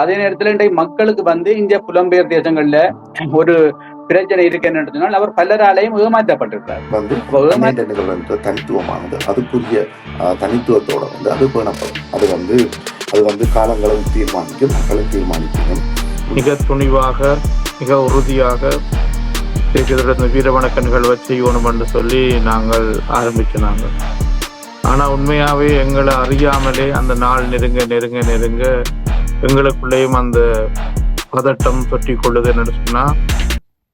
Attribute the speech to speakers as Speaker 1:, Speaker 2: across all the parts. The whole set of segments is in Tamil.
Speaker 1: அதே நேரத்துல இன்றைய மக்களுக்கு வந்து இந்த புலம்பெயர் தேசங்கள்ல ஒரு பிரச்சனை இருக்குன்னு சொன்னால் அவர் பலராலையும் ஏமாற்றப்பட்டிருக்கிறார்.
Speaker 2: வந்து நிகழ்வுன்ற தனித்துவமானது. அதுக்குரிய தனித்துவத்தோட வந்து அது பேணப்படும். அது வந்து அது வந்து காலங்களும் தீர்மானிக்கும் மக்களும் தீர்மானிக்கணும்
Speaker 3: மிக துணிவாக மிக உறுதியாக இந்த வீரவணக்க நிகழ்வை செய்யணும் என்று சொல்லி நாங்கள் ஆரம்பிச்சினாங்க. ஆனா உண்மையாவே எங்களை அறியாமலே அந்த நாள் நெருங்க நெருங்க நெருங்க எங்களுக்குள்ளேயும் அந்த பதட்டம் தொற்றி கொள்ளுது என்று சொன்னா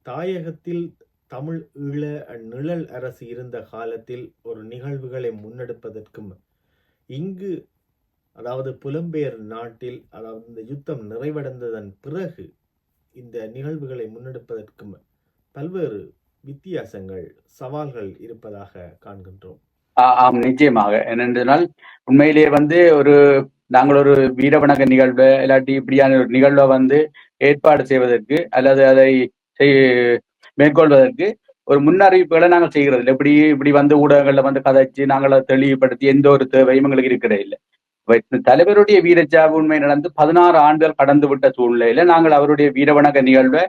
Speaker 4: தாயகத்தில் தமிழ் ஈழ நிழல் அரசு இருந்த காலத்தில் ஒரு நிகழ்வுகளை முன்னெடுப்பதற்கும் இங்கு அதாவது புலம்பெயர் நாட்டில் அதாவது இந்த யுத்தம் நிறைவடைந்ததன் பிறகு இந்த நிகழ்வுகளை முன்னெடுப்பதற்கும் பல்வேறு வித்தியாசங்கள் சவால்கள் இருப்பதாக காண்கின்றோம்.
Speaker 1: ஆ- ஆம் நிச்சயமாக. என்னென்றால் உண்மையிலேயே வந்து ஒரு நாங்கள் ஒரு வீரவணக்க நிகழ்வு இல்லாட்டி இப்படியான ஒரு நிகழ்வை வந்து ஏற்பாடு செய்வதற்கு அல்லது அதை செய்- மேற்கொள்வதற்கு ஒரு முன்னறிவிப்புகளை நாங்கள் செய்கிறது இல்லை. இப்படி இப்படி வந்து ஊடகங்கள்ல வந்து கதைச்சு நாங்கள் அதை தெளிவுபடுத்தி எந்த ஒரு தேவையும் எங்களுக்கு இருக்கிறதே இல்லை. தலைவருடைய வீரச்சாவு உண்மை நடந்து பதினாறு ஆண்டுகள் கடந்து விட்ட சூழ்நிலையில நாங்கள் அவருடைய வீரவணக்க நிகழ்வை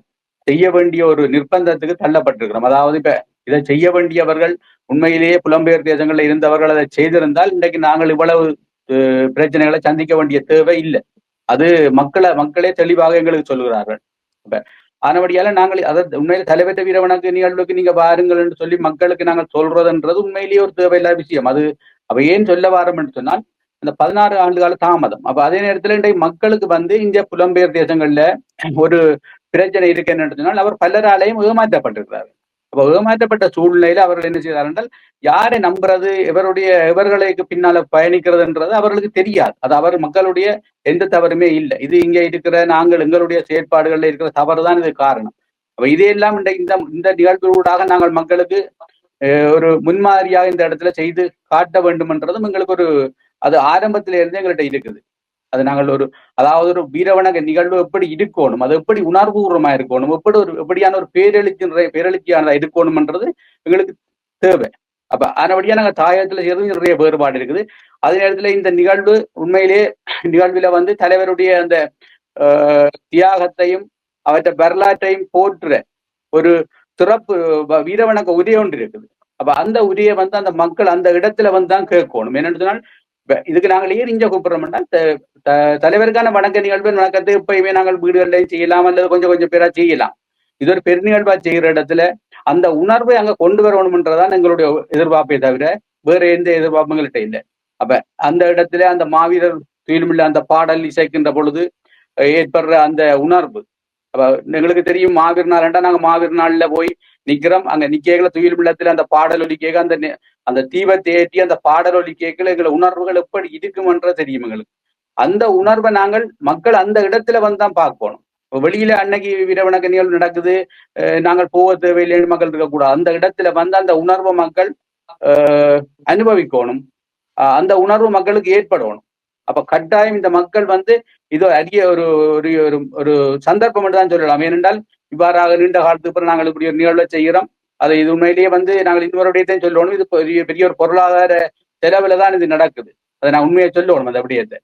Speaker 1: செய்ய வேண்டிய ஒரு நிர்பந்தத்துக்கு தள்ளப்பட்டிருக்கிறோம். அதாவது இப்ப இதை செய்ய வேண்டியவர்கள் உண்மையிலேயே புலம்பெயர் தேசங்கள்ல இருந்தவர்கள் அதை செய்திருந்தால் இன்றைக்கு நாங்கள் இவ்வளவு பிரச்சனைகளை சந்திக்க வேண்டிய தேவை இல்லை. அது மக்களை மக்களே தெளிவாக எங்களுக்கு சொல்லுகிறார்கள். இப்ப ஆனபடியால நாங்கள் அதை உண்மையில தலைவற்ற வீரவணக்கு நிகழ்வுக்கு நீங்க பாருங்கள் என்று சொல்லி மக்களுக்கு நாங்கள் சொல்றதுன்றது உண்மையிலேயே ஒரு தேவையில்லாத விஷயம். அது அவ ஏன் சொல்ல வாரம் என்று சொன்னால் இந்த பதினாறு ஆண்டு கால தாமதம். அப்ப அதே நேரத்துல இன்றைய மக்களுக்கு வந்து இந்த புலம்பெயர் தேசங்கள்ல ஒரு பிரச்சனை இருக்குன்னு சொன்னால் அவர் பலராலையும் ஏமாற்றப்பட்டிருக்கிறார் அப்ப ஏமாற்றப்பட்ட சூழ்நிலையில அவர்கள் என்ன செய்தார் என்றால் யாரை நம்புறது இவருடைய இவர்களுக்கு பின்னால பயணிக்கிறதுன்றது அவர்களுக்கு தெரியாது. அது அவர் மக்களுடைய எந்த தவறுமே இல்லை. இது இங்க இருக்கிற நாங்கள் எங்களுடைய செயற்பாடுகள்ல இருக்கிற தவறு தான் இது காரணம். அப்ப இதையெல்லாம் இந்த இந்த இந்த நிகழ்வுகளாக நாங்கள் மக்களுக்கு ஒரு முன்மாதிரியாக இந்த இடத்துல செய்து காட்ட வேண்டும்ன்றதும் எங்களுக்கு ஒரு அது ஆரம்பத்தில இருந்தே எங்கள்கிட்ட இருக்குது. அது நாங்கள் ஒரு அதாவது ஒரு வீரவணக நிகழ்வு எப்படி இருக்கணும் அது எப்படி உணர்வுபூர்வமா இருக்கணும் எப்படி ஒரு எப்படியான ஒரு பேரெழுச்சி பேரெழுச்சியானதா இருக்கணும்ன்றது எங்களுக்கு தேவை. அப்ப அதனபடியா நாங்க தாயகத்துல சேர்ந்து நிறைய வேறுபாடு இருக்குது. அதே நேரத்துல இந்த நிகழ்வு உண்மையிலே நிகழ்வுல வந்து தலைவருடைய அந்த ஆஹ், தியாகத்தையும் அவற்றை வரலாற்றையும் போற்ற ஒரு சிறப்பு வீரவணக்க உரிய ஒன்று இருக்குது. அப்ப அந்த உரிய வந்து அந்த மக்கள் அந்த இடத்துல வந்து தான் கேட்கணும். என்னென்னு சொன்னால் இதுக்கு நாங்கள் ஏன் இங்க கூப்பிடுறோம்னா தலைவருக்கான வணக்க நிகழ்வு வணக்கத்தை எப்பயுமே நாங்கள் வீடுகள்லையும் செய்யலாம் அல்லது கொஞ்சம் கொஞ்சம் பேரா செய்யலாம். இது ஒரு பெருநிகழ்வா செய்கிற இடத்துல அந்த உணர்வை அங்க கொண்டு வரணும்ன்றதான் எங்களுடைய எதிர்பார்ப்பே தவிர வேற எந்த எதிர்பார்ப்பும் எங்கள்கிட்ட இல்லை. அப்ப அந்த இடத்துல அந்த மாவீரர் துயிலுமில்ல அந்த பாடல் இசைக்கின்ற பொழுது ஏற்படுற அந்த உணர்வு. அப்ப எங்களுக்கு தெரியும் மாவீர் நாள்ண்டா நாங்க மாவீர் நாள்ல போய் நிக்கிறோம். அங்க நிக்கேகல துயில் மில்லத்துல அந்த பாடல் ஒலி கேட்க அந்த அந்த தீபத்தை ஏற்றி அந்த பாடல் ஒலி கேட்கல எங்களை உணர்வுகள் எப்படி இருக்குமென்ற தெரியும் எங்களுக்கு. அந்த உணர்வை நாங்கள் மக்கள் அந்த இடத்துல வந்து தான் பார்க்கணும் வெளியில அன்னைக்கு வீரவணக்க நிகழ்வு நடக்குது அஹ் நாங்கள் போக தேவையில்லைன்னு மக்கள் இருக்கக்கூடாது. அந்த இடத்துல வந்து அந்த உணர்வை மக்கள் அனுபவிக்கணும். அஹ் அந்த உணர்வு மக்களுக்கு ஏற்படணும். அப்ப கட்டாயம் இந்த மக்கள் வந்து இது அரிய ஒரு ஒரு ஒரு- சந்தர்ப்பம் என்று தான் சொல்லலாம். ஏனென்றால் இவ்வாறாக நீண்ட காலத்துக்கு அப்புறம் நாங்கள் இப்படி ஒரு நிகழ்வை செய்கிறோம். அதை இது உண்மையிலேயே வந்து நாங்கள் இன்னொருடையத்தையும் சொல்லணும் இது பெரிய பெரிய ஒரு பொருளாதார செலவுல தான் இது நடக்குது. அதை நான் உண்மையை சொல்லணும் அது அப்படியே அது.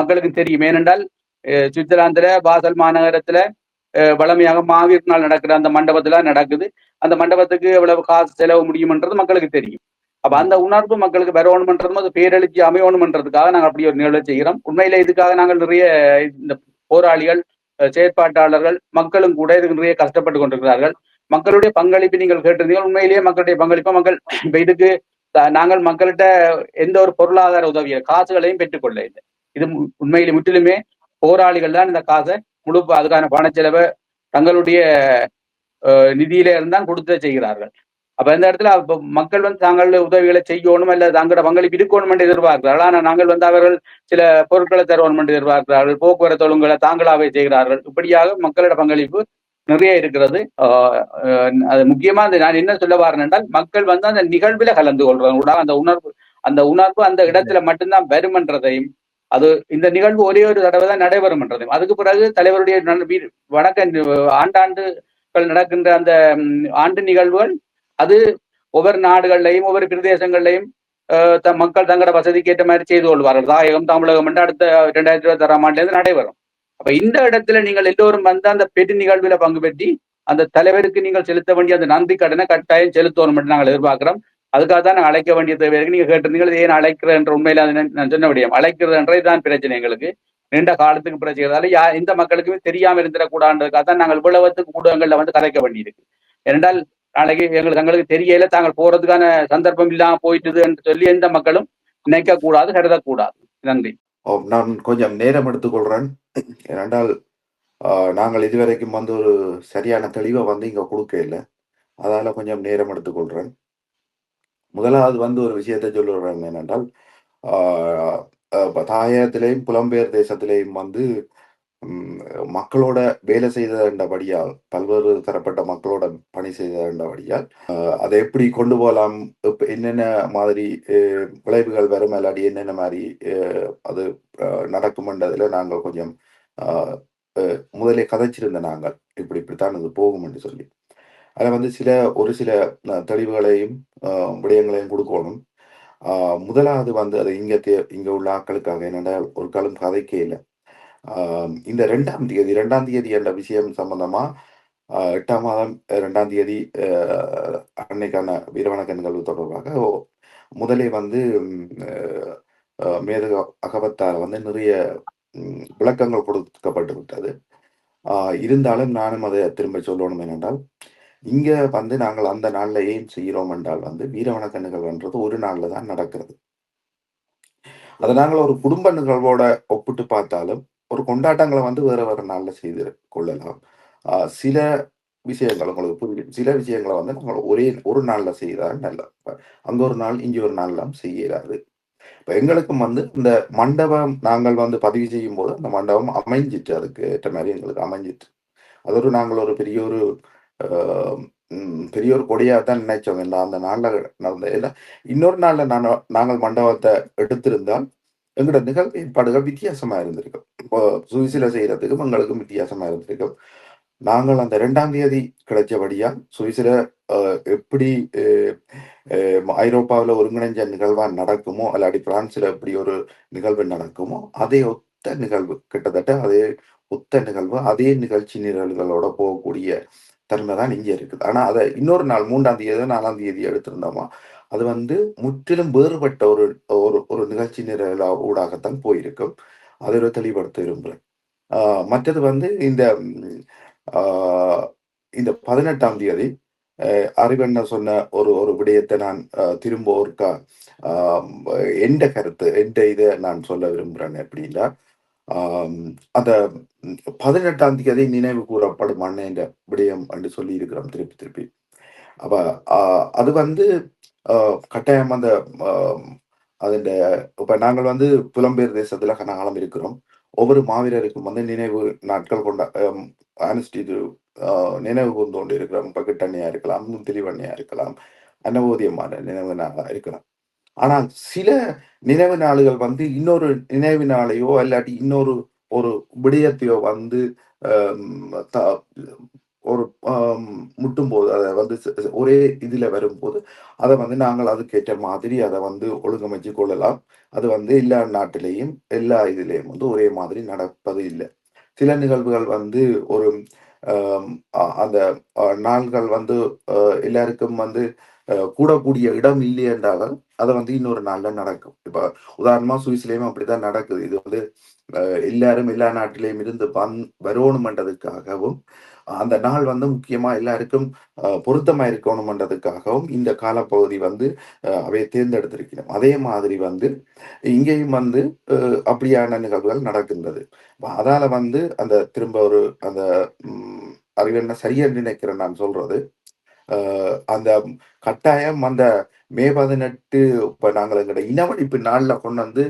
Speaker 1: மக்களுக்கு தெரியும். ஏனென்றால் சுவிட்சர்லாந்துல பாசல் மாநகரத்துல வளமையாக மாவீர் நாள் நடக்கிற அந்த மண்டபத்துல நடக்குது. அந்த மண்டபத்துக்கு எவ்வளவு காசு செலவு முடியும்ன்றது மக்களுக்கு தெரியும். அப்ப அந்த உணர்வு மக்களுக்கு வரணும்ன்றதும் அது பேரெழுச்சி அமையணும்ன்றதுக்காக நாங்கள் அப்படி ஒரு நிகழ்வு செய்கிறோம். உண்மையில இதுக்காக நாங்கள் நிறைய இந்த போராளிகள் செயற்பாட்டாளர்கள் மக்களும் கூட இதுக்கு நிறைய கஷ்டப்பட்டு கொண்டிருக்கிறார்கள். மக்களுடைய பங்களிப்பு நீங்கள் கேட்டிருந்தீங்க உண்மையிலேயே மக்களுடைய பங்களிப்பு மக்கள் இப்ப இதுக்கு நாங்கள் மக்கள்கிட்ட எந்த ஒரு பொருளாதார உதவியை காசுகளையும் பெற்றுக்கொள்ள இல்லை இது உண்மையிலே முற்றிலுமே போராளிகள் தான் இந்த காசை முழு அதுக்கான பணச்செலவை தங்களுடைய அஹ், நிதியில இருந்தான் கொடுத்து செய்கிறார்கள். அப்ப இந்த இடத்துல மக்கள் வந்து தாங்கள் உதவிகளை செய்யணும் அல்ல தங்களோட பங்களிப்பு இருக்கணும் என்று எதிர்பார்க்கிறார்கள். ஆனா நாங்கள் வந்து அவர்கள் சில பொருட்களை தருவோம் என்று எதிர்பார்க்கிறார்கள். போக்குவரத்து ஒழுங்குகளை தாங்களாவே செய்கிறார்கள். இப்படியாக மக்களோட பங்களிப்பு நிறைய இருக்கிறது. அது முக்கியமா அந்த நான் என்ன சொல்ல வரேன் என்றால் மக்கள் வந்து அந்த நிகழ்வுல கலந்து கொள்றவங்க அந்த உணர்வு அந்த உணர்வு அந்த இடத்துல மட்டும்தான் வருமன்றதையும் அது இந்த நிகழ்வு ஒரே ஒரு தடவை தான் நடைபெறும் என்றதையும் அதுக்கு பிறகு தலைவருடைய வணக்க ஆண்டாண்டுகள் நடக்கின்ற அந்த ஆண்டு நிகழ்வுகள் அது ஒவ்வொரு நாடுகள்லையும் ஒவ்வொரு பிரதேசங்கள்லையும் த- மக்கள் தங்களோட வசதிக்கு ஏற்ற மாதிரி செய்து கொள்வார்கள். தாயகம் தமிழகம் என்று அடுத்த இரண்டாயிரத்தி இருபத்தி ஆறாம் ஆண்டுலேருந்து நடைபெறும். அப்ப இந்த இடத்துல நீங்கள் எல்லோரும் வந்து அந்த பெட்டி நிகழ்வுல பங்கு பெற்றி அந்த தலைவருக்கு நீங்கள் செலுத்த வேண்டிய அந்த நன்றி கடனை கட்டாயம் செலுத்தணும் என்று நாங்கள் எதிர்பார்க்கிறோம். அதுக்காக தான் நாங்கள் அழைக்க வேண்டிய தேவை இருக்கு. நீங்க கேட்டிருந்தீங்க ஏன் அழைக்கிறேன் என்ற உண்மையில நான் சொன்ன விடயம். அழைக்கிறதுன்றே தான் பிரச்சனை எங்களுக்கு. நீண்ட காலத்துக்கு பிரச்சனை. யா இந்த மக்களுக்குமே தெரியாம இருந்துடக்கூடாதுன்றதுக்காக தான் நாங்கள் இவ்வளவுக்கு ஊடகங்கள்ல வந்து கதைக்க வேண்டியிருக்கு. ஏனென்றால் நாளைக்கு எங்களுக்கு தங்களுக்கு தெரியல தாங்கள் போறதுக்கான சந்தர்ப்பம் இல்லாம போயிட்டுது என்று சொல்லி எந்த மக்களும் நினைக்க கூடாது கருதக்கூடாது. நன்றி.
Speaker 2: நான் கொஞ்சம் நேரம் எடுத்துக்கொள்கிறேன் ஏனென்றால் நாங்கள் இதுவரைக்கும் வந்து ஒரு சரியான தெளிவை வந்து இங்கே கொடுக்க இல்லை. அதால் கொஞ்சம் நேரம் எடுத்துக்கொள்கிறேன் முதலாவது வந்து ஒரு விஷயத்தை சொல்லுறேன் என்னென்றால் ஆஹ், தாயகத்திலேயும் புலம்பெயர் தேசத்திலேயும் வந்து மக்களோட வேலை செய்தபடியால் பல்வேறு தரப்பட்ட மக்களோட பணி செய்தபடியால் அதை எப்படி கொண்டு போகலாம்? என்னென்ன மாதிரி அஹ், விளைவுகள் வரும்? இல்லாடி என்னென்ன மாதிரி அஹ், அது அஹ், நடக்கும்ன்றதுல நாங்கள் கொஞ்சம் அஹ், அஹ், முதலே கதைச்சிருந்த நாங்கள். இப்படி இப்படித்தான் இது போகும் என்று சொல்லி. அதில் வந்து சில ஒரு சில அஹ், தெளிவுகளையும் அஹ், விடயங்களையும் கொடுக்கணும். முதலாவது வந்து அது இங்கே தே இங்க உள்ள ஆக்களுக்காக என்னென்ன ஒரு காலம் கதைக்கே இல்லை. இந்த ரெண்டாம் தேதி ரெண்டாம் தேதி என்ற விஷயம் சம்பந்தமா ஆஹ் எட்டாம் மாதம் ரெண்டாம் தேதி அன்னைக்கான வீரவணக்க தொடர்பாக முதலே வந்து மேதக அகவத்தால் வந்து நிறைய விளக்கங்கள் கொடுக்கப்பட்டு விட்டது ஆஹ் இருந்தாலும் நானும் அதை திரும்ப சொல்லணும் என்னென்றால் இங்க வந்து நாங்கள் அந்த நாள்ல ஏன் செய்கிறோம் என்றால் வந்து வீரவணக்க நிகழ்வுன்றது ஒரு நாளில் தான் நடக்கிறது. அதை நாங்கள் ஒரு குடும்ப நிகழ்வோட ஒப்பிட்டு பார்த்தாலும் ஒரு கொண்டாட்டங்களை வந்து வேற வேற நாளில் செய்து கொள்ளலாம். சில விஷயங்கள் உங்களுக்கு புரியும் சில விஷயங்களை வந்து நாங்கள் ஒரே ஒரு நாளில் செய்தால் நல்லா இப்ப அங்க ஒரு நாள் இங்கே ஒரு நாள்லாம் செய்யலாது இப்போ எங்களுக்கும் வந்து இந்த மண்டபம் நாங்கள் வந்து பதிவு செய்யும் போது அந்த மண்டபம் அமைஞ்சிட்டு அதுக்கு ஏற்ற மாதிரி எங்களுக்கு அமைஞ்சிட்டு. அது ஒரு நாங்கள் ஒரு பெரிய ஒரு ஆஹ் பெரிய ஒரு கொடியாக தான் நினைச்சோம். இல்லை அந்த நாளில் நடந்த ஏன்னா இன்னொரு நாளில் நான் நாங்கள் மண்டபத்தை எடுத்திருந்தால் எங்களோட நிகழ்வு ஏற்பாடுகள் வித்தியாசமா இருந்திருக்கும். இப்போ சுவிசில செய்யறதுக்கும் எங்களுக்கும் வித்தியாசமா இருந்திருக்கும். நாங்கள் அந்த ரெண்டாம் தேதி கிடைச்சபடியா சுவிசில எப்படி ஐரோப்பாவில் ஐரோப்பாவுல ஒருங்கிணைஞ்ச நிகழ்வா நடக்குமோ அல்லாடி பிரான்ஸ்ல எப்படி ஒரு நிகழ்வு நடக்குமோ அதே ஒத்த நிகழ்வு கிட்டத்தட்ட அதே ஒத்த நிகழ்வு அதே நிகழ்ச்சி நிரல்களோட போகக்கூடிய தன்மை தான் இங்கே இருக்குது. ஆனா அதை இன்னொரு நாள் மூன்றாம் தேதி நாலாம் தேதி எடுத்திருந்தோமா அது வந்து முற்றிலும் வேறுபட்ட ஒரு ஒரு ஒரு நிகழ்ச்சி நிரல ஊடாகத்தான் போயிருக்கும். அதை ஒரு தெளிவுபடுத்த விரும்புகிறேன் ஆஹ் மற்றது வந்து இந்த ஆஹ் இந்த பதினெட்டாம் தேதி அஹ் அறிவண்ண சொன்ன ஒரு ஒரு விடயத்தை நான் திரும்ப ஒருக்கா ஆஹ் எந்த கருத்து எந்த இதை நான் சொல்ல விரும்புகிறேன் அப்படின்னா அந்த பதினெட்டாம் தேதி நினைவு கூறப்படும் அண்ணன் விடயம் என்று சொல்லி இருக்கிறோம் திருப்பி திருப்பி. அப்ப அது வந்து கட்டாயம் அந்த அதிண்ட இப்ப நாங்கள் வந்து புலம்பெயர் தேசத்தில் கனகாலம் இருக்கிறோம். ஒவ்வொரு மாவீரருக்கும் வந்து நினைவு நாட்கள் கொண்ட அனுஷ்டி ஆஹ் நினைவு கூர்ந்து கொண்டு இருக்கிறோம். இப்ப இருக்கலாம் முந்திரிவண்ணியா இருக்கலாம் அன்னபோதியமான நினைவு நாளாக இருக்கலாம். ஆனால் சில நினைவு நாளுகள் வந்து இன்னொரு நினைவு நாளையோ இல்லாட்டி இன்னொரு ஒரு விடயத்தையோ வந்து ஒரு முட்டும் போது அதை வந்து ஒரே இதுல வரும்போது அதை வந்து நாங்கள் அதுக்கேற்ற மாதிரி அதை வந்து ஒழுங்கமைச்சு கொள்ளலாம். அது வந்து எல்லா நாட்டிலேயும் எல்லா இதுலேயும் வந்து ஒரே மாதிரி நடப்பது இல்லை. சில நிகழ்வுகள் வந்து ஒரு அந்த நாள்கள் வந்து எல்லாருக்கும் வந்து கூடக்கூடிய இடம் இல்லை என்றால் அதை வந்து இன்னொரு நாள்ல நடக்கும். இப்ப உதாரணமா சுவிஸ்லேயும் அப்படிதான் நடக்குது. இது வந்து அஹ், எல்லாரும் எல்லா நாட்டிலையும் இருந்து வந் வரணுமன்றதுக்காகவும் அந்த நாள் வந்து முக்கியமா எல்லாருக்கும் பொருத்தமா இருக்கணுமன்றதுக்காகவும் இந்த காலப்பகுதி வந்து அவை தேர்ந்தெடுத்திருக்கிறோம் அதே மாதிரி வந்து இங்கேயும் வந்து அப்படியான நிகழ்வுகள் நடக்கின்றது. அதால வந்து அந்த திரும்ப ஒரு அந்த ம், அறிவென்ன சரியா நினைக்கிறேன் நான் சொல்றது. அந்த கட்டாயம் அந்த மே பதினெட்டு இப்போ நாங்கள் எங்களோட இனவழிப்பு நாள்ல கொண்டு வந்து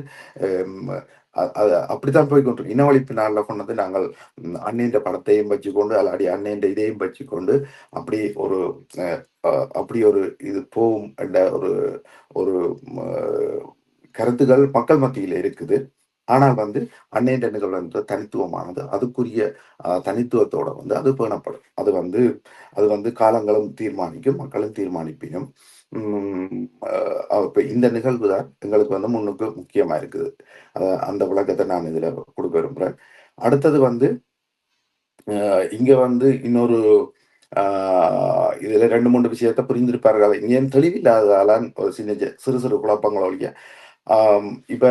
Speaker 2: அது அப்படித்தான் போய் கொண்டு இனவழிப்பு நாள்ல கொண்டு வந்து நாங்கள் ம், அண்ணன்ற படத்தையும் வச்சுக்கொண்டு அல்லாடி அண்ணன்ற இதையும் வச்சுக்கொண்டு அப்படி ஒரு அஹ், அஹ், அப்படி ஒரு இது போகும் என்ற ஒரு ஒரு கருத்துக்கள் கருத்துகள் மக்கள் மத்தியில் இருக்குது. ஆனால் வந்து அன்னைன்ற நிகழ்வு வந்து தனித்துவமானது. அதுக்குரிய தனித்துவத்தோட வந்து அது பேணப்படும். அது வந்து அது வந்து காலங்களும் தீர்மானிக்கும் மக்களும் தீர்மானிப்பினும். உம் இந்த நிகழ்வு தான் எங்களுக்கு வந்து முன்னுக்கு முக்கியமா இருக்குது. அத அந்த விளக்கத்தை நான் இதுல கொடுக்க விரும்புறேன். அடுத்தது வந்து இங்கே இங்க வந்து இன்னொரு ஆஹ், இதுல ரெண்டு மூன்று விஷயத்த புரிந்திருப்பார்கள். இங்கே தெளிவில்லாததாலான் ஒரு சின்ன சிறு சிறு குழப்பங்கள் ஒழிய இப்ப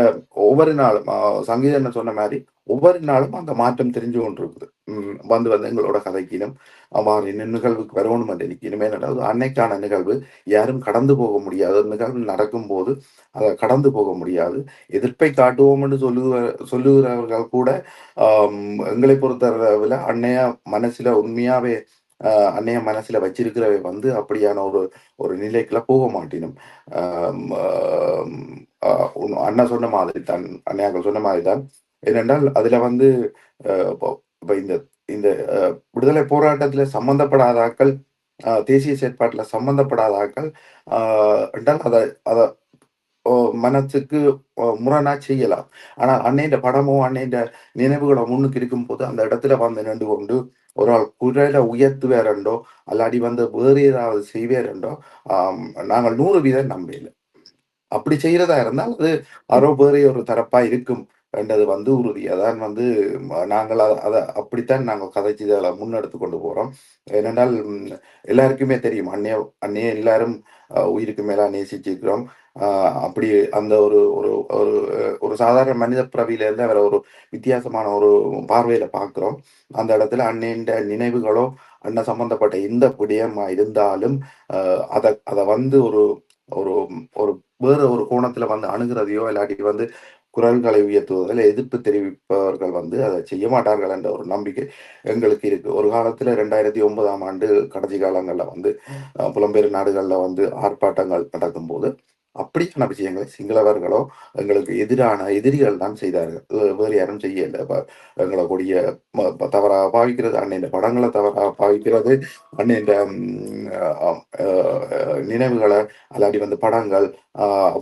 Speaker 2: ஒவ்வொரு நாளும் சங்கீதன் சொன்ன மாதிரி ஒவ்வொரு நாளும் அந்த மாற்றம் தெரிஞ்சு கொண்டிருக்குது. உம் வந்து வந்து எங்களோட கதைக்கினும் அவர் நிகழ்வுக்கு வரணும் என்று எனக்கு நடக்குது அன்னைக்கான நிகழ்வு யாரும் கடந்து போக முடியாது. நிகழ்வு நடக்கும்போது அதை கடந்து போக முடியாது. எதிர்ப்பை காட்டுவோம் என்று சொல்லுகிற சொல்லுகிறவர்கள் கூட ஆஹ் எங்களை பொறுத்தளவில் அன்னைய மனசுல உண்மையாவே ஆஹ், அன்னைய மனசுல வச்சிருக்கிறவை வந்து அப்படியான ஒரு ஒரு நிலைக்குள்ள போக மாட்டினும். ஆஹ், அண்ணா சொன்ன மாதிரி தான் அண்ணையாக்கள் சொன்ன மாதிரி தான் ஏனென்றால் அதுல வந்து ஆஹ், இப்போ இந்த இந்த விடுதலை போராட்டத்துல சம்பந்தப்படாத ஆட்கள் தேசிய செயற்பாட்டுல சம்பந்தப்படாத ஆட்கள் ஆஹ், என்றால் அதை அதை ஓ, மனசுக்கு முரணா செய்யலாம். ஆனா அன்னையின் படமோ அன்னையின் நினைவுகளோ முன்னுக்கு இருக்கும் போது அந்த இடத்துல வந்து நின்று கொண்டு ஒரு ஆள் குரலை உயர்த்துவேரண்டோ அல்லாடி வந்து வேறு ஏதாவது செய்வேரண்டோ நாங்கள் நூறு வீதம் நம்பல அப்படி செய்யறதா இருந்தால் அது அரோ ஒரு தரப்பா இருக்கும் என்றது வந்து உறுதி. அதான் வந்து நாங்கள் அத- அதை அப்படித்தான் நாங்கள் கதைச்சு அதில் முன்னெடுத்து கொண்டு போறோம். ஏனென்றால் எல்லாருக்குமே தெரியும். அன்னைய அன்னைய எல்லாரும் உயிருக்கு மேலா நேசிச்சிருக்கிறோம். அப்படி அந்த ஒரு ஒரு ஒரு ஒரு சாதாரண மனித பிறவியிலேருந்து அவரை ஒரு வித்தியாசமான ஒரு பார்வையில பார்க்குறோம். அந்த இடத்துல அன்னையின் நினைவுகளோ அண்ணன் சம்பந்தப்பட்ட எந்த விடயமா இருந்தாலும் ஆஹ், அதை அதை வந்து ஒரு ஒரு ஒரு வேற ஒரு கோணத்துல வந்து அணுகிறதையோ இல்லாட்டி வந்து குரல்களை உயர்த்துவதில் எதிர்ப்பு தெரிவிப்பவர்கள் வந்து அதை செய்ய மாட்டார்கள் என்ற ஒரு நம்பிக்கை எங்களுக்கு இருக்கு. ஒரு காலத்துல ரெண்டாயிரத்தி ஒன்பதாம் ஆண்டு கடைசி காலங்கள்ல வந்து புலம்பெயர் நாடுகள்ல வந்து ஆர்ப்பாட்டங்கள் நடக்கும்போது அப்படியான விஷயங்களை சிங்களவர்களோ எங்களுக்கு எதிரான எதிரிகள் தான் செய்தார்கள். வேறு யாரும் செய்யல எங்களை கூடிய தவறாக பாவிக்கிறது அன்னையின் படங்களை தவறாக பாவிக்கிறது அன்னையின் நினைவுகளை அல்லாடி வந்து படங்கள் ஆஹ்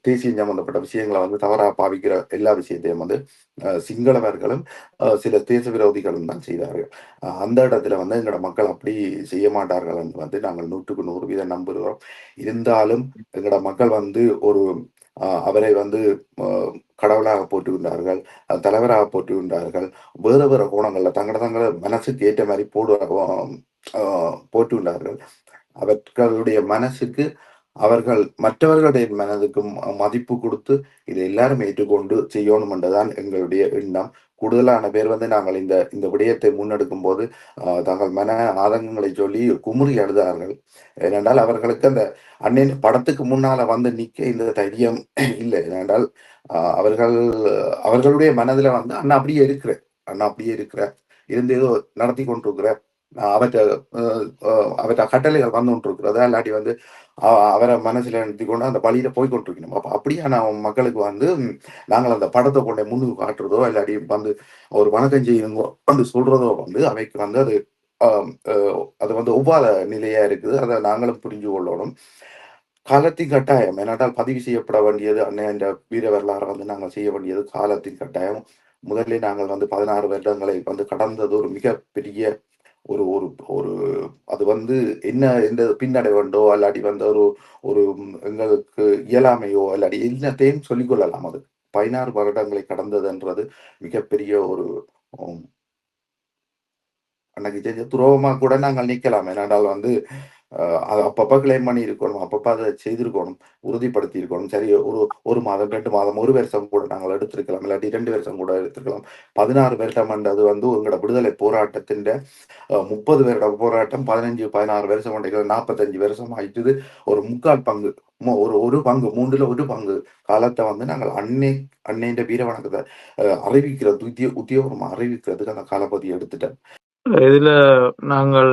Speaker 2: தேசியம் சம்பந்தப்பட்ட விஷயங்களை வந்து தவறாக பாவிக்கிற எல்லா விஷயத்தையும் வந்து சிங்களவர்களும் சில தேச விரோதிகளும் தான் செய்தார்கள். அந்த இடத்துல வந்து எங்களோட மக்கள் அப்படி செய்ய மாட்டார்கள் என்று வந்து நாங்கள் நூற்றுக்கு நூறு வீதம் நம்புகிறோம். இருந்தாலும் எங்களோட மக்கள் வந்து ஒரு அவரை வந்து கடவுளாக போற்றுகின்றார்கள் தலைவராக போற்றுகின்றார்கள். வேறு வேறு கோணங்களில் தங்கள தங்கள மனசுக்கு ஏற்ற மாதிரி போடு ஆஹ், அவர்களுடைய மனசுக்கு அவர்கள் மற்றவர்களுடைய மனதுக்கும் மதிப்பு கொடுத்து இதை எல்லாரும் ஏற்றுக்கொண்டு செய்யணும் என்றுதான் எங்களுடைய எண்ணம். கூடுதலான பேர் வந்து நாங்கள் இந்த இந்த விடயத்தை முன்னெடுக்கும் போது ஆஹ், தங்கள் மன ஆதங்கங்களை சொல்லி குமுறி அழுதார்கள். ஏனென்றால் அவர்களுக்கு அந்த அன்னையின் படத்துக்கு முன்னால வந்து நிக்க இந்த தைரியம் இல்லை. ஏனென்றால் ஆஹ், அவர்கள் அவர்களுடைய மனதுல வந்து அண்ணா அப்படியே இருக்கிற அண்ணா அப்படியே இருக்கிற இருந்து ஏதோ நடத்தி கொண்டிருக்கிற அவற்றை அவற்றை கட்டளைகள் வந்து கொண்டிருக்கிறது இல்லாட்டி வந்து அவரை மனசில் நிறுத்தி கொண்டு அந்த பழியில போய் கொண்டிருக்கணும். அப்ப நான் மக்களுக்கு வந்து நாங்கள் அந்த படத்தை கொண்டே முன்னுக்கு காட்டுறதோ இல்லாட்டி வந்து ஒரு வணக்கம் செய்யுங்கோ வந்து சொல்றதோ வந்து அவைக்கு வந்து அது அது வந்து ஒவ்வாத நிலையா இருக்குது. அதை நாங்களும் புரிஞ்சு கொள்ளணும். காலத்தின் கட்டாயம். ஏனென்றால் பதிவு செய்யப்பட வேண்டியது அன்னை அந்த வீர வரலாறு வந்து நாங்கள் செய்ய வேண்டியது காலத்தின் கட்டாயம். முதலில் நாங்கள் வந்து பதினாறு வருடங்களை வந்து கடந்தது ஒரு மிகப்பெரிய ஒரு ஒரு ஒரு அது வந்து என்ன எந்த பின்னடைவண்டோ அல்லாட்டி வந்து ஒரு ஒரு எங்களுக்கு இயலாமையோ அல்லாடி எல்லாத்தையும் சொல்லிக் கொள்ளலாம் அது. பதினாறு வருடங்களை கடந்ததுன்றது மிகப்பெரிய ஒரு உம், அன்னைக்கு செஞ்ச துரோகமாக கூட நாங்கள் நிற்கலாம். ஏனென்றால் வந்து அது கிளைம் பண்ணி இருக்கணும் அப்பப்ப அதை செய்திருக்கணும் உறுதிப்படுத்தி இருக்கணும் சரி ஒரு ஒரு மாதம் ரெண்டு மாதம் ஒரு வருஷம் கூட நாங்கள் எடுத்திருக்கலாம் இல்லாட்டி ரெண்டு வருஷம் கூட எடுத்திருக்கலாம். பதினாறு வருடம் அது வந்து உங்களோட விடுதலை போராட்டத்தின் முப்பது வருட போராட்டம் பதினஞ்சு பதினாறு வருஷம் நாற்பத்தஞ்சு வருஷம் ஆயிட்டுது. ஒரு முக்கால் பங்கு ஒரு ஒரு பங்கு மூன்றுல ஒரு பங்கு காலத்தை வந்து நாங்கள் அன்னை அன்னைன்ற வீர வணக்கத்தை அறிவிக்கிற அறிவிக்கிறது உத்திய உத்தியோகமா அறிவிக்கிறதுக்கு அந்த காலப்பதி எடுத்துட்டேன்
Speaker 3: இதுல நாங்கள்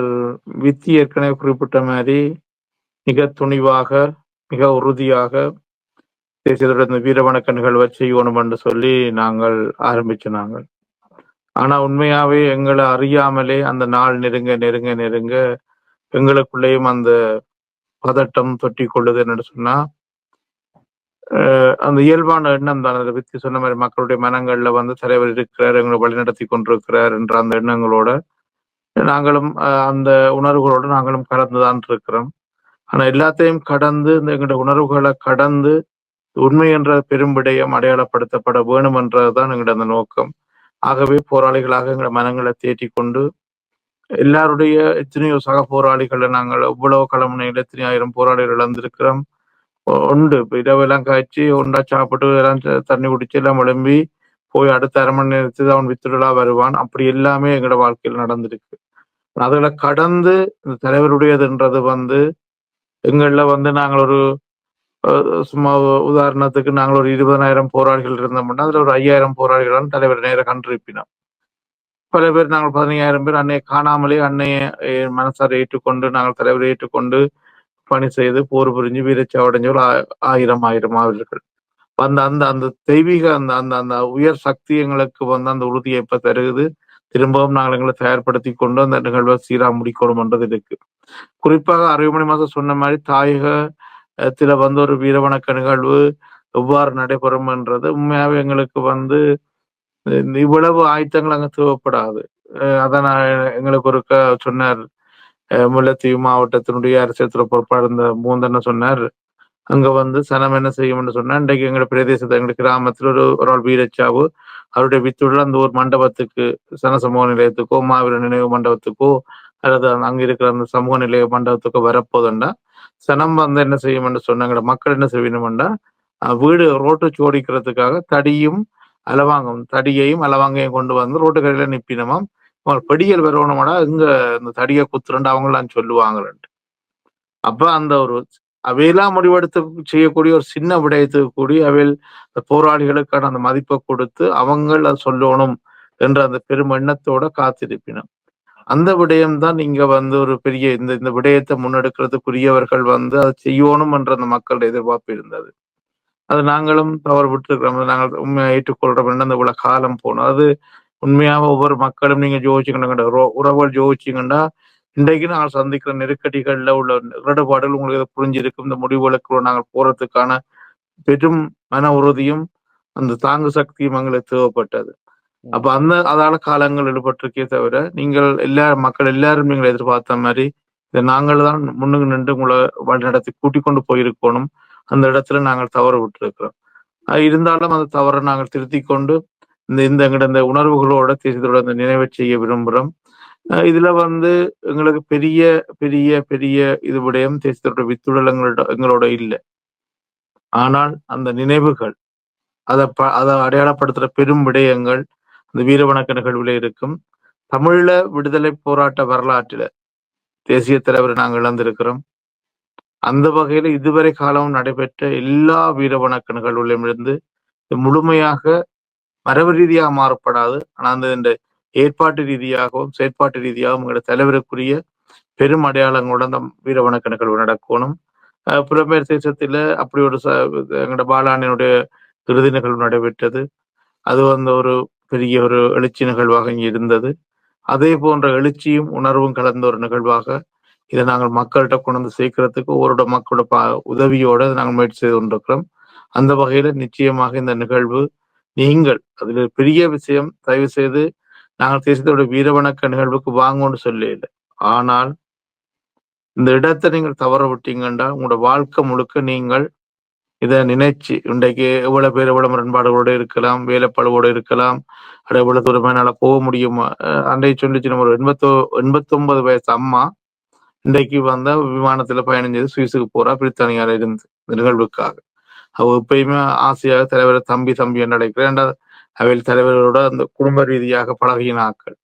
Speaker 3: வித்தி ஏற்கனவே குறிப்பிட்ட மாதிரி மிக துணிவாக மிக உறுதியாக தேசியத்தோட இந்த வீரவணக்க நிகழ்வை செய்யணும் என்று சொல்லி நாங்கள் ஆரம்பிச்ச நாங்கள். ஆனா உண்மையாவே எங்களை அறியாமலே அந்த நாள் நெருங்க நெருங்க நெருங்க எங்களுக்குள்ளேயும் அந்த பதட்டம் தொட்டி கொள்ளுது என்று சொன்னா அந்த இயல்பான எண்ணம் தான். அதை வித்தி சொன்ன மாதிரி மக்களுடைய மனங்கள்ல வந்து தலைவர் இருக்கிறார் எங்களை வழிநடத்தி கொண்டிருக்கிறார் என்ற அந்த எண்ணங்களோட நாங்களும் அந்த உணர்வுகளோட நாங்களும் கடந்துதான் இருக்கிறோம். ஆனா எல்லாத்தையும் கடந்து இந்த எங்களுடைய உணர்வுகளை கடந்து உண்மை என்ற பெரும்பிடயம் அடையாளப்படுத்தப்பட வேணும் என்றதுதான் எங்களுடைய அந்த நோக்கம். ஆகவே போராளிகளாக எங்களை மனங்களை தேற்றிக்கொண்டு எல்லாருடைய எத்தனையோ சக போராளிகளை நாங்கள் இவ்வளவு களமுனையில் எத்தனை ஆயிரம் போராளிகள் இழந்திருக்கிறோம். உண்டு. இரவெல்லாம் காய்ச்சி ஒன்றா சாப்பிட்டு எல்லாம் தண்ணி குடிச்சு எல்லாம் விளம்பி போய் அடுத்த அரை மணி நேரத்துக்கு அவன் வித்துடலா வருவான். அப்படி எல்லாமே எங்களோட வாழ்க்கையில் நடந்திருக்கு. அதில் கடந்து இந்த தலைவருடையதுன்றது வந்து எங்கள்ல வந்து நாங்கள் ஒரு சும்மா உதாரணத்துக்கு நாங்கள் ஒரு இருபதனாயிரம் போராளிகள் இருந்தோம்னா அதுல ஒரு ஐயாயிரம் போராளிகளான தலைவர் நேர கண்டிருப்பினோம். பல பேர் நாங்கள் பதினையாயிரம் பேர் அன்னையை காணாமலே அன்னையை மனசார ஏற்றுக்கொண்டு நாங்கள் தலைவரை ஏற்றுக்கொண்டு பணி செய்து போர் புரிஞ்சு வீரச்சாவடைஞ்சவர்கள் ஆ- ஆயிரம் ஆயிரம் அவர்கள் அந்த அந்த அந்த தெய்வீக அந்த அந்த அந்த உயர் சக்தி எங்களுக்கு வந்து அந்த உறுதியை இப்ப தருகுது. திரும்பவும் நாங்கள் எங்களை தயார்படுத்தி கொண்டு அந்த நிகழ்வை சீரா முடிக்கணும்ன்றது இருக்கு குறிப்பாக அறுபது மாசம் சொன்ன மாதிரி தாயகத்துல வந்து ஒரு வீரவணக்க நிகழ்வு எவ்வாறு நடைபெறும் என்றது உண்மையாவே எங்களுக்கு வந்து இவ்வளவு ஆயத்தங்கள் அங்க தேவைப்படாது. அதான் நான் எங்களுக்கு ஒரு சொன்னார் முல்லைத்தீவு மாவட்டத்தினுடைய அரசியல் துறை பொறுப்பாளர் இந்த மூந்தன்னு சொன்னார் அங்க வந்து சனம் என்ன செய்யும்னு சொன்னா இன்றைக்கு எங்க பிரதேசத்தை எங்க கிராமத்துல ஒரு ஒரு ஆள் வீரச்சாவு அவருடைய வித்துள்ள அந்த ஒரு மண்டபத்துக்கு சன சமூக நிலையத்துக்கோ மாவீர நினைவு மண்டபத்துக்கோ அல்லது அங்க இருக்கிற அந்த சமூக நிலைய மண்டபத்துக்கோ வரப்போதுண்டா சனம் வந்து என்ன செய்யும்னு சொன்னாங்க மக்கள் என்ன செய்யணும்டா வீடு ரோட்டு சோடிக்கிறதுக்காக தடியும் அலவாங்கம் தடியையும் அலவாங்கையும் கொண்டு வந்து ரோட்டு கடையில நிப்பினமாம். பெடியல் வரணுமாடா இங்க இந்த தடியை குத்துறண்டு அவங்களாம் சொல்லுவாங்கன்ட்டு அப்ப அந்த ஒரு அவையெல்லாம் முடிவெடுத்து செய்யக்கூடிய ஒரு சின்ன விடயத்துக்கு கூடி அவையில் போராளிகளுக்கான அந்த மதிப்பை கொடுத்து அவங்கள் அதை சொல்லணும் என்ற அந்த பெரும் எண்ணத்தோட காத்திருப்பினோம். அந்த விடயம்தான் நீங்க வந்து ஒரு பெரிய இந்த இந்த விடயத்தை முன்னெடுக்கிறதுக்குரியவர்கள் வந்து அதை செய்யணும் என்ற அந்த மக்களுடைய எதிர்பார்ப்பு இருந்தது. அது நாங்களும் தவறு விட்டுருக்கிறோம். நாங்கள் உண்மையை ஏற்றுக்கொள்றோம் அந்த இவ்வளவு காலம் போனோம் அது உண்மையாக ஒவ்வொரு மக்களும் நீங்க ஜோதிச்சுக்கணும் உறவுகள் ஜோதிச்சிங்கன்னா இன்றைக்கு நான் சந்திக்கிற நெருக்கடிகள்ல உள்ள இடர்பாடுகள் உங்களுக்கு இதை புரிஞ்சிருக்கும். இந்த முடிவுகளுக்குள்ள நாங்கள் போறதுக்கான பெரும் மன உறுதியும் அந்த தாங்கு சக்தியும் எங்களுக்கு தேவைப்பட்டது. அப்ப அந்த அதால காலங்கள் ஈடுபட்டிருக்கே தவிர நீங்கள் எல்லா மக்கள் எல்லாரும் நீங்கள் எதிர்பார்த்த மாதிரி இதை நாங்கள் தான் முன்னுக்கு நின்று உங்களை வழிநடத்தி கூட்டிக் கொண்டு போயிருக்கணும் அந்த இடத்துல நாங்கள் தவறு விட்டுருக்கிறோம். இருந்தாலும் அந்த தவறை நாங்கள் திருத்தி கொண்டு இந்த இந்த எங்கட இந்த உணர்வுகளோட தேசியத்தோட அந்த நினைவை செய்ய விரும்புகிறோம் இதுல வந்து எங்களுக்கு பெரிய பெரிய பெரிய இது விடயம் தேசியத்தோட வித்துடல் எங்களோட எங்களோட இல்லை. ஆனால் அந்த நினைவுகள் அதை ப அதை அடையாளப்படுத்துற பெரும் விடயங்கள் அந்த வீரவணக்க நிகழ்வுல இருக்கும். தமிழ்ல விடுதலை போராட்ட வரலாற்றில தேசிய தலைவரை நாங்கள் இழந்திருக்கிறோம். அந்த வகையில இதுவரை காலம் நடைபெற்ற எல்லா வீரவணக்க நிகழ்வுகளிலும் இருந்து முழுமையாக மரபு ரீதியாக மாறப்படாது ஆனால் அந்த ஏற்பாட்டு ரீதியாகவும் செயற்பாட்டு ரீதியாகவும் எங்களோட தலைவருக்குரிய பெரும் அடையாளங்களோட அந்த வீரவணக்க நிகழ்வு நடக்கணும். அஹ் புலம்பெயர் அப்படி ஒரு எங்களோட பாலானினுடைய இறுதி நிகழ்வு நடைபெற்றது. அது வந்து ஒரு பெரிய ஒரு எழுச்சி நிகழ்வாக இங்கே இருந்தது. அதே போன்ற எழுச்சியும் உணர்வும் கலந்த ஒரு நிகழ்வாக இதை நாங்கள் மக்கள்கிட்ட கொண்டு வந்து சேர்க்கறதுக்கு ஒவ்வொருட மக்களோட பா உதவியோட நாங்கள் முயற்சி செய்து கொண்டிருக்கிறோம். அந்த வகையில் நிச்சயமாக இந்த நிகழ்வு நீங்கள் அதில் பெரிய விஷயம் தயவு செய்து நாங்கள் தேசியத்தோட வீரவணக்க நிகழ்வுக்கு வாங்கன்னு சொல்லல ஆனால் இந்த இடத்தை நீங்கள் தவற விட்டீங்கன்னா உங்களோட வாழ்க்கை முழுக்க நீங்கள் இதை நினைச்சு இன்றைக்கு எவ்வளவு பேர் எவ்வளவு முரண்பாடுகளோடு இருக்கலாம் வேலைப்பழுவோட இருக்கலாம் அட எவ்வளவு தூரம் என்னால போக முடியுமா? அஹ் அன்றைக்கு சொல்லிச்சு நம்ம ஒரு எண்பத்தோ எண்பத்தொன்பது வயசு அம்மா இன்றைக்கு வந்த விமானத்துல பயணம் செய்து சுவிஸுக்கு போறா பிரித்தானியால இருந்து இந்த நிகழ்வுக்காக. அவ எப்பயுமே ஆசையாக தலைவரை தம்பி தம்பி என்று அழைக்கிறேன். அவையில் தலைவர்களோட அந்த குடும்ப ரீதியாக பழகின ஆக்கள்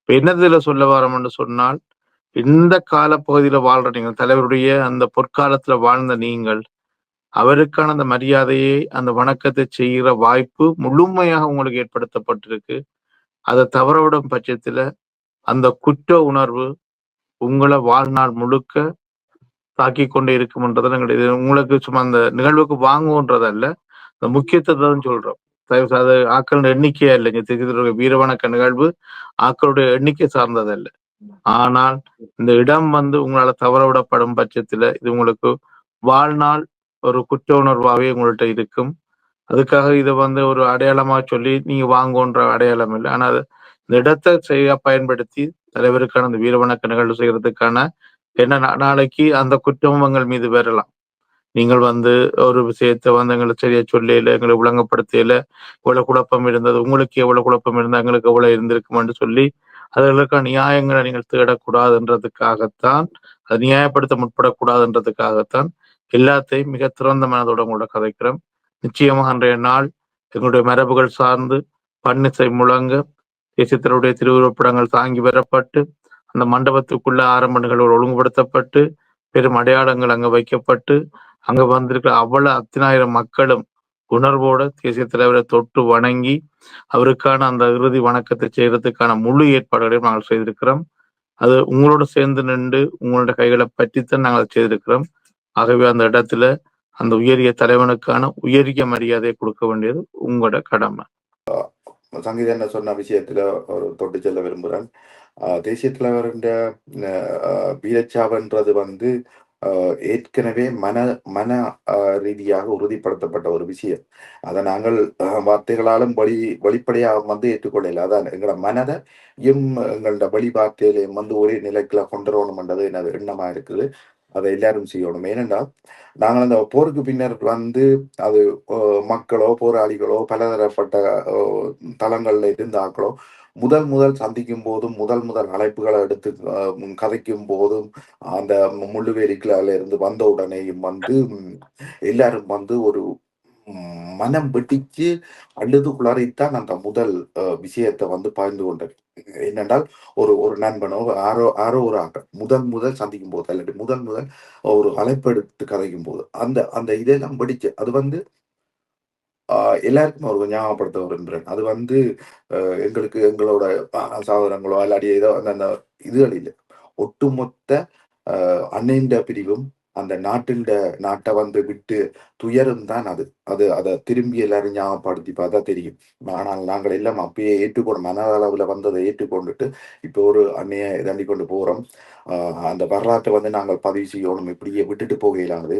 Speaker 3: இப்ப என்னதுல சொல்ல வரோம்னு சொன்னால் இந்த காலப்பகுதியில வாழ்ற நீங்கள் தலைவருடைய அந்த பொற்காலத்துல வாழ்ந்த நீங்கள் அவருக்கான அந்த மரியாதையை அந்த வணக்கத்தை செய்கிற வாய்ப்பு முழுமையாக உங்களுக்கு ஏற்படுத்தப்பட்டிருக்கு. அதை தவறவிடும் பட்சத்துல அந்த குற்ற உணர்வு உங்களை வாழ்நாள் முழுக்க தாக்கி கொண்டே இருக்கும்ன்றதெல்லாம் கிடையாது உங்களுக்கு சும்மா அந்த நிகழ்வுக்கு வாங்குன்றதல்ல அந்த முக்கியத்துவத்தை தான் சொல்றோம். அது ஆக்களோட எண்ணிக்கையா இல்லைங்க திருச்சிதுறை வீரவணக்க நிகழ்வு ஆக்களுடைய எண்ணிக்கை சார்ந்ததல்ல ஆனால் இந்த இடம் வந்து உங்களால தவற விடப்படும் பட்சத்துல இது உங்களுக்கு வாழ்நாள் ஒரு குற்ற உணர்வாகவே உங்கள்கிட்ட இருக்கும். அதுக்காக இதை வந்து ஒரு அடையாளமா சொல்லி நீங்க வாங்குன்ற அடையாளம் இல்லை. ஆனா அது இந்த இடத்தை செய்ய பயன்படுத்தி தலைவருக்கான அந்த வீரவணக்க நிகழ்வு செய்யறதுக்கான என்ன நாளைக்கு அந்த குற்றமங்கள் மீது வரலாம். நீங்கள் வந்து ஒரு விஷயத்தை வந்து எங்களுக்கு சரியா சொல்லல எங்களை விளங்கப்படுத்தல இவ்வளவு குழப்பம் இருந்தது உங்களுக்கு எவ்வளவு குழப்பம் இருந்தா எங்களுக்கு எவ்வளவு இருந்திருக்குமென்று சொல்லி அதற்கான நியாயங்களை நீங்கள் தேடக்கூடாதுன்றதுக்காகத்தான் அது நியாயப்படுத்த முற்படக்கூடாதுன்றதுக்காகத்தான் எல்லாத்தையும் மிக திறந்த மனதோட கூட கதைக்கிறோம். நிச்சயமாக அன்றைய நாள் எங்களுடைய மரபுகள் சார்ந்து பன்னிசை முழங்க தேசியத்தினுடைய திருவுருவப்படங்கள் தாங்கி வரப்பட்டு அந்த மண்டபத்துக்குள்ள ஆரம்ப நிகழ்வுகள் ஒழுங்குபடுத்தப்பட்டு பெரும் அடையாளங்கள் அங்க வைக்கப்பட்டு அங்க வந்திருக்கிற அவ்வளவு அத்தனாயிரம் மக்களும் உணர்வோட தேசிய தலைவரை தொட்டு வணங்கி அவருக்கான அந்த இறுதி வணக்கத்தை செய்யறதுக்கான முழு ஏற்பாடுகளையும் நாங்கள் செய்திருக்கிறோம். அது உங்களோட சேர்ந்து நின்று உங்களோட கைகளை பற்றித்தான் நாங்கள் செய்திருக்கிறோம். ஆகவே அந்த இடத்துல அந்த உயரிய தலைவனுக்கான உயரிய மரியாதையை கொடுக்க வேண்டியது உங்களோட கடமை.
Speaker 2: சங்கீத என்ன சொன்ன விஷயத்துல ஒரு தொட்டு செல்ல விரும்புகிறேன் ஆஹ் தேசிய தலைவருடைய வீரச்சாவன்றது வந்து ஏற்கனவே மன மன ரீதியாக உறுதிப்படுத்தப்பட்ட ஒரு விஷயம். அதை நாங்கள் வார்த்தைகளாலும் வழி வெளிப்படையாக வந்து ஏற்றுக்கொள்ளல. அதான் எங்களோட மனதை எம் எங்களோட வழி வார்த்தையிலையும் வந்து ஒரே நிலைக்குள்ள கொண்டுறணும்ன்றது எனது எண்ணமா இருக்குது. அதை எல்லாரும் செய்யணும். ஏனென்றால் நாங்கள் அந்த போருக்கு பின்னர் வந்து அது மக்களோ போராளிகளோ பலதரப்பட்ட தளங்களில் இருந்தாக்களோ முதல் முதல் சந்திக்கும் போதும் முதல் முதல் அழைப்புகளை எடுத்து கதைக்கும் போதும் அந்த முள்ளுவேலிக்குள்ள இருந்து வந்த உடனேயும் வந்து எல்லாரும் வந்து ஒரு மனம் வெட்டிச்சு அழுது குளறித்தான் அந்த முதல் விஷயத்தை வந்து பகிர்ந்து கொண்டது. என்னென்றால் ஒரு ஒரு நண்பனோ ஆரோ ஆரோ ஒரு ஆட்டம் முதல் முதல் சந்திக்கும் போது அல்லது முதல் முதல் ஒரு அழைப்பு எடுத்து கதைக்கும் போது அந்த அந்த இதெல்லாம் படிச்சு அது வந்து எல்லாருக்கும் ஒரு ஞாபகப்படுத்த விரும்புகிறேன் அது வந்து எங்களுக்கு எங்களோட ஆஹ் சகோதரங்களோ இல்லாட்டி ஏதோ அந்த அந்த இதுகள் இல்லை. ஒட்டுமொத்த ஆஹ் அன்னைண்ட பிரிவும் அந்த நாட்டின் நாட்டை வந்து விட்டு துயரும் தான் அது. அது அதை திரும்பி எல்லாரும் ஞாபகப்படுத்தி பார்த்தா தெரியும். ஆனால் நாங்கள் எல்லாம் அப்பயே ஏற்றுக்கொண்டு மன அளவில் வந்ததை ஏற்றுக்கொண்டுட்டு இப்போ ஒரு அன்னையை தாண்டி கொண்டு போகிறோம் அந்த வரலாற்றை வந்து நாங்கள் பதிவு செய்யணும். இப்படியே விட்டுட்டு போக இயலாது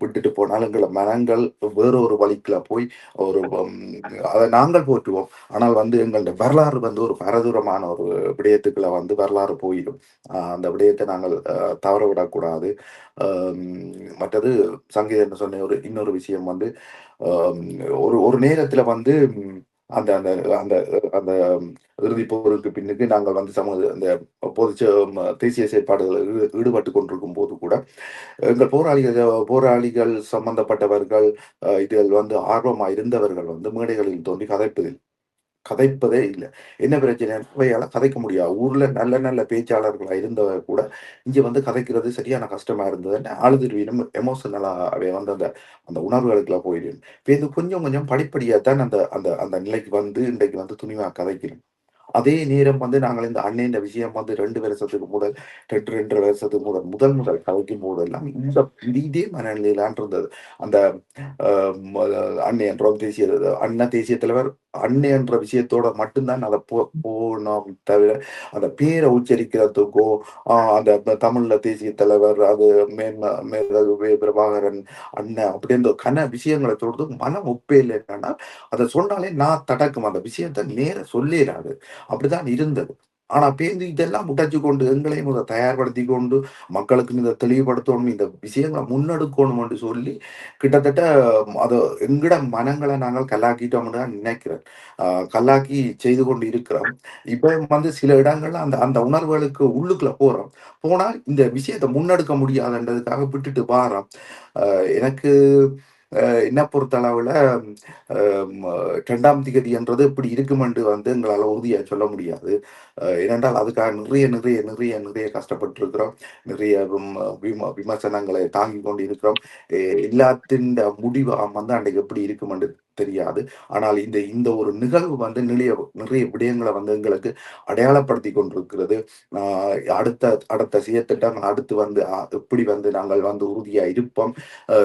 Speaker 2: விட்டுட்டு போனாலும் எங்களை மனங்கள் வேறொரு வழிக்குள்ள போய் ஒரு அதை நாங்கள் போற்றுவோம். ஆனால் வந்து எங்களோட வரலாறு வந்து ஒரு பரதூரமான ஒரு விடயத்துக்குள்ள வந்து வரலாறு போயிடும். அந்த விடயத்தை நாங்கள் தவற விடக்கூடாது மற்றது சங்கீதம் சொன்ன ஒரு இன்னொரு விஷயம் வந்து ஒரு ஒரு நேரத்துல வந்து அந்த அந்த அந்த அந்த இறுதி போருக்கு பின்னுக்கு நாங்கள் வந்து சமூக அந்த பொது தேசிய செயற்பாடுகளில் ஈடுபட்டு கொண்டிருக்கும் போது கூட எங்கள் போராளிகள் போராளிகள் சம்பந்தப்பட்டவர்கள் இதில் வந்து ஆர்வமாக இருந்தவர்கள் வந்து மேடைகளில் தோன்றி கதைப்பதில் கதைப்பதே இல்லை. என்ன பிரச்சனை? அவையால கதைக்க முடியாது ஊரில் நல்ல நல்ல பேச்சாளர்களாக இருந்தவ கூட இங்கே வந்து கதைக்கிறது சரியான கஷ்டமா இருந்தது. ஆளுதிர்வீனம் எமோஷனலாவே வந்து அந்த அந்த உணர்வுகளுக்குலாம் போயிடும் இப்போ இது கொஞ்சம் கொஞ்சம் படிப்படியாக தான் அந்த அந்த அந்த நிலைக்கு வந்து இன்றைக்கு வந்து துணிவாக கதைக்கிறோம் அதே நேரம் வந்து நாங்கள் இந்த அண்ணன் விஷயம் வந்து ரெண்டு வருஷத்துக்கு முதல் ரெண்டு ரெண்டு வருஷத்துக்கு முதல் முதல் முதல் கதைக்கும் போதெல்லாம் இந்த இதே மனநிலையிலான் இருந்தது. அந்த ஆஹ் ம- தேசிய அண்ணா தேசிய தலைவர் அன்னை என்ற விஷயத்தோட மட்டும்தான் அதை போ போனோம் தவிர அந்த பேரை உச்சரிக்கிறதுக்கோ ஆஹ் அந்த தமிழ்ல தேசிய தலைவர் அது மேன்ம மேதகு பிரபாகரன் அண்ணன் அப்படின்ற கன விஷயங்களை சொல்றது மனம் ஒப்பே இல்லை என்னன்னா அதை சொன்னாலே நான் தடக்கும். அந்த விஷயத்தை நேர சொல்லிடாது. அப்படிதான் இருந்தது. ஆனா பேருந்து இதெல்லாம் உடைச்சு கொண்டு எங்களையும் இதை தயார்படுத்தி கொண்டு மக்களுக்கு இதை தெளிவுபடுத்தணும் இந்த விஷயங்களை முன்னெடுக்கணும் என்று சொல்லி கிட்டத்தட்ட அதை எங்கட மனங்களை நாங்கள் கல்லாக்கிட்டோம்னு தான் நினைக்கிறேன். ஆஹ் கல்லாக்கி செய்து கொண்டு இருக்கிறோம். இப்ப வந்து சில இடங்கள்ல அந்த அந்த உணர்வுகளுக்கு உள்ளுக்குள்ள போறோம். போனால் இந்த விஷயத்தை முன்னெடுக்க முடியாதுன்றதுக்காக விட்டுட்டு வாரோம். ஆஹ் எனக்கு என்ன பொறுத்த அளவில் இரண்டாம் திகதி என்றது இப்படி இருக்குமென்று வந்து எங்களால் உறுதியாக சொல்ல முடியாது. ஆஹ் ஏனென்றால் அதுக்காக நிறைய நிறைய நிறைய நிறைய கஷ்டப்பட்டிருக்கிறோம். நிறைய விம- விம- விமர்சனங்களை தாங்கி கொண்டு இருக்கிறோம் எல்லாத்தின் முடிவு வந்து அன்றைக்கு எப்படி இருக்குமென்று தெரியாது. ஆனால் இந்த இந்த ஒரு நிகழ்வு வந்து நிறைய நிறைய விடயங்களை வந்து எங்களுக்கு அடையாளப்படுத்தி கொண்டிருக்கிறது. அடுத்த அடுத்த செயற்திட்டம் அடுத்து வந்து எப்படி வந்து நாங்கள் வந்து உறுதியா இருப்போம்.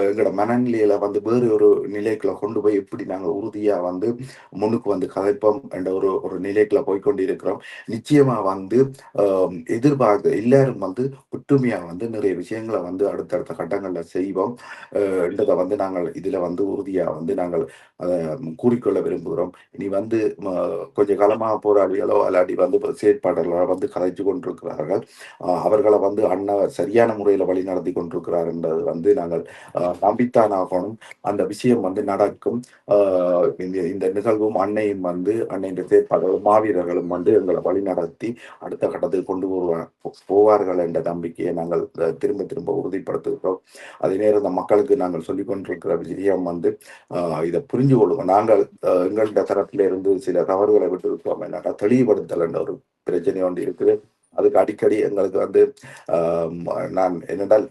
Speaker 2: எங்களோட மனநிலையில வந்து வேறு ஒரு நிலைக்குள்ள கொண்டு போய் எப்படி நாங்கள் உறுதியா வந்து முன்னுக்கு வந்து கதைப்போம் என்ற ஒரு ஒரு நிலைக்குள்ள போய்க்கொண்டு இருக்கிறோம் நிச்சயமா வந்து ஆஹ் எதிர்பார்க்க எல்லாரும் வந்து ஒற்றுமையா வந்து நிறைய விஷயங்களை வந்து அடுத்தடுத்த கட்டங்கள்ல செய்வோம். என்றதை வந்து நாங்கள் இதுல வந்து உறுதியா வந்து நாங்கள் அதை கூறிக்கொள்ள விரும்புகிறோம். இனி வந்து கொஞ்ச காலமாக போராளிகளோ அல்லாட்டி வந்து செயற்பாடுகளோ வந்து கதைச்சு கொண்டிருக்கிறார்கள். அவர்களை வந்து அண்ணா சரியான முறையில் வழி நடத்தி கொண்டிருக்கிறார் என்பது வந்து நாங்கள் நம்பித்தான் ஆகணும் அந்த விஷயம் வந்து நடக்கும். ஆஹ் இந்த இந்த நிகழ்வும் அன்னையும் வந்து அன்னையின் செயற்பாடுகளும் மாவீரர்களும் வந்து எங்களை வழி நடத்தி அடுத்த கட்டத்துக்கு கொண்டு வருவார் போவார்கள் என்ற நம்பிக்கையை நாங்கள் திரும்ப திரும்ப உறுதிப்படுத்துகிறோம். அதே நேரம் இந்த மக்களுக்கு நாங்கள் சொல்லிக் கொண்டிருக்கிற விஷயம் வந்து இதை புரிஞ்சு கொள்ளுங்க நாங்கள் எங்கள்கிட்ட எங்கள்ட தரப்பில இருந்து சில தவறுகளை விட்டு இருக்கோம் என்னன்னா தெளிவுபடுத்தல் என்ற ஒரு பிரச்சனை ஒன்று இருக்குது. அதுக்கு அடிக்கடி எங்களுக்கு வந்து ஆஹ், நான் என்னென்றால்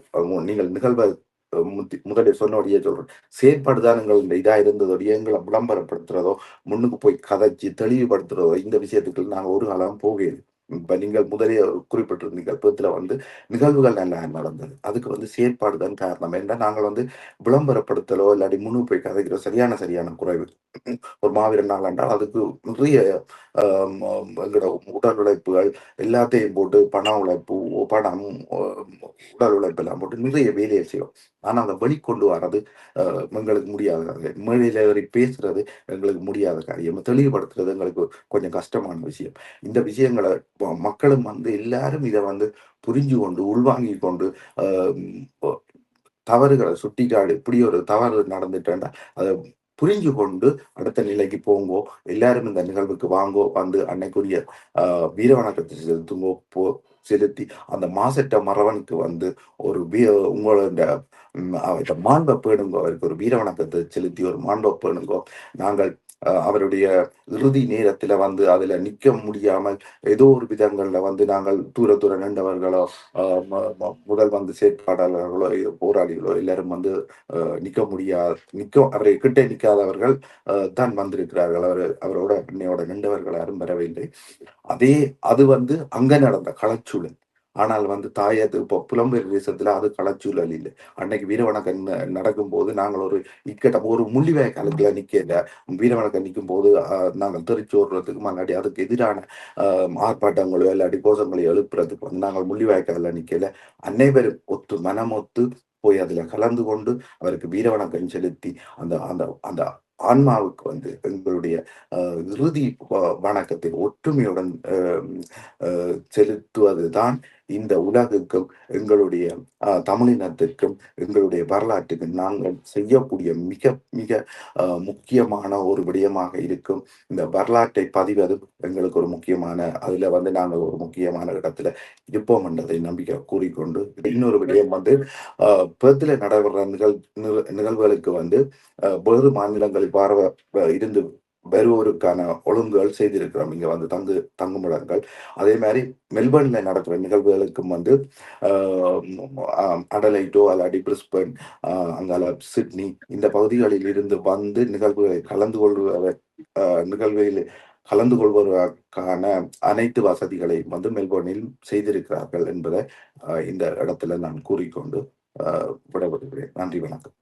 Speaker 2: நீங்கள் நிகழ்வை அஹ், முதலில் சொன்னோடையே சொல்றேன். செயற்பாடுதான் எங்கள் இதாக இருந்ததோடைய எங்களை விளம்பரப்படுத்துறதோ முன்னுக்கு போய் கதைச்சு தெளிவுபடுத்துறதோ இந்த விஷயத்துக்கு நாங்கள் ஒரு காலம் போகிறது இப்போ நீங்கள் முதலே குறிப்பிட்டிருந்தீங்க இப்பத்துல வந்து நிகழ்வுகள் நல்லா நடந்தது? அதுக்கு வந்து செயற்பாடு தான் காரணம். ஏன்னா நாங்கள் வந்து விளம்பரப்படுத்தலோ இல்லாட்டி முன்னு போய் கதைக்கிறோம் சரியான சரியான குறைவு. ஒரு மாவீரன் நாள் என்றால் அதுக்கு நிறைய எங்களோட உடல் உழைப்புகள் எல்லாத்தையும் போட்டு பண உழைப்பு பணம் உடல் உழைப்பு எல்லாம் போட்டு நிறைய வேலையை செய்வோம். ஆனா அதை வெளிக்கொண்டு வர்றது ஆஹ், எங்களுக்கு முடியாத காரியம். மேடையில ஏறி பேசுறது எங்களுக்கு முடியாத காரியம். தெளிவுபடுத்துறது எங்களுக்கு கொஞ்சம் கஷ்டமான விஷயம். இந்த விஷயங்களை மக்களும் வந்து எல்லாரும் இதை வந்து புரிஞ்சு கொண்டு உள்வாங்கி கொண்டு தவறுகளை சுட்டிக்காடு இப்படி ஒரு தவறு நடந்துட்டேன்னா அதை புரிஞ்சு கொண்டு அடுத்த நிலைக்கு போங்கோ எல்லாரும் இந்த நிகழ்வுக்கு வாங்கோ வந்து அன்னைக்குரிய ஆஹ் வீர வணக்கத்தை செலுத்துங்கோ போ செலுத்தி அந்த மாசற்ற மறவனுக்கு வந்து ஒரு வீ உங்களோட அவர்கிட்ட மாண்பை பேணுங்கோ அவருக்கு ஒரு வீர வணக்கத்தை செலுத்தி ஒரு மாண்பை பேணுங்கோ நாங்கள் அவருடைய இறுதி நேரத்துல வந்து அதுல நிக்க முடியாமல் ஏதோ ஒரு விதங்கள்ல வந்து நாங்கள் தூர தூர நின்றவர்களோ முதல் வந்து செயற்பாடாளர்களோ போராளிகளோ எல்லாரும் வந்து ஆஹ் நிக்க முடியாது நிக்க அவரை கிட்ட நிக்காதவர்கள் தான் வந்திருக்கிறார்கள். அவர் அவரோட அன்னையோட நின்றவர்கள் யாரும் வரவில்லை. அதே அது வந்து அங்க நடந்த களச்சூழல். ஆனால் வந்து தாயத்து இப்போ புலம்பெயர் தேசத்துல அது களச்சூழல் இல்லை. அன்னைக்கு வீரவணக்கன் நடக்கும் போது நாங்கள் ஒரு இக்கட்டம் ஒரு முள்ளிவாய் காலத்துல நிற்கல வீரவணக்கன் நிற்கும் போது ஆஹ், நாங்கள் தெரிச்சோடுறதுக்கு முன்னாடி அதுக்கு எதிரான ஆஹ், ஆர்ப்பாட்டங்களோ இல்லாட்டி கோஷங்களோ எழுப்புறதுக்கு வந்து நாங்கள் முள்ளிவாய்க்கால நிற்கல அனைவரும் ஒத்து மனமொத்து போய் அதுல கலந்து கொண்டு அவருக்கு வீரவணக்கம் செலுத்தி அந்த அந்த அந்த ஆன்மாவுக்கு வந்து எங்களுடைய இறுதி வ- வணக்கத்தை ஒற்றுமையுடன் ஆஹ், ஆஹ், செலுத்துவதுதான் இந்த உலகுக்கும் எங்களுடைய தமிழினத்திற்கும் எங்களுடைய வரலாற்றுக்கும் நாங்கள் செய்யக்கூடிய மிக மிக முக்கியமான ஒரு விடயமாக இருக்கும். இந்த வரலாற்றை பதிவதும் எங்களுக்கு ஒரு முக்கியமான அதுல வந்து நாங்கள் ஒரு முக்கியமான இடத்துல இருப்போம் என்றதை நம்பிக்கை கூறிக்கொண்டு இன்னொரு விடயம் வந்து ஆஹ், நடைபெற நிகழ் நிகழ்வுகளுக்கு வந்து வேறு மாநிலங்களில் பார்வை இருந்து வருவோருக்கான ஒழுங்குகள் செய்திருக்கிறோம். இங்க வந்து தங்கு தங்குமிடங்கள். அதே மாதிரி மெல்பர்னில் நடக்கிற நிகழ்வுகளுக்கும் வந்து ஆஹ், அடலைட்டோ அல்லாடி பிரிஸ்பன் ஆஹ், அங்கால சிட்னி இந்த பகுதிகளில் இருந்து வந்து நிகழ்வுகளை கலந்து கொள்வத ஆஹ், நிகழ்வில் கலந்து கொள்வதற்கான அனைத்து வசதிகளையும் வந்து மெல்போர்னில் செய்திருக்கிறார்கள் என்பதை இந்த இடத்துல நான் கூறிக்கொண்டு ஆஹ், விடைபெறுகிறேன். நன்றி வணக்கம்.